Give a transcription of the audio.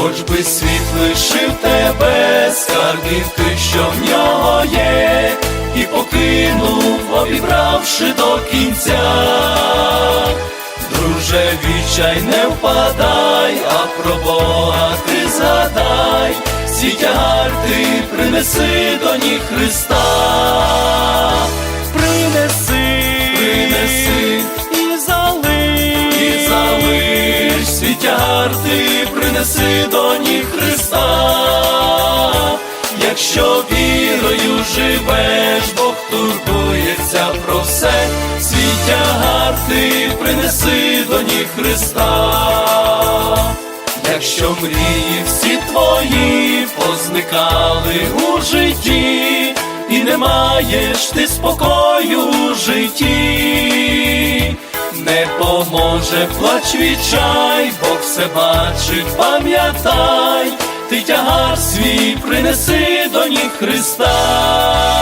хоч би світ лишив тебе, скарбівки, що в нього є, і покинув, обібравши до кінця. Друже, вічай не впадай, а про Бога ти згадай, всі тягар ти принеси до ніг Христа. Принеси до ніг Христа. Якщо вірою живеш, Бог турбується про все, свій тягар принеси до ніг Христа. Якщо мрії всі твої позникали у житті, і не маєш ти спокою у житті, не поможе плач відчай, Бог все бачить, пам'ятай, ти тягар свій принеси до ніг Христа.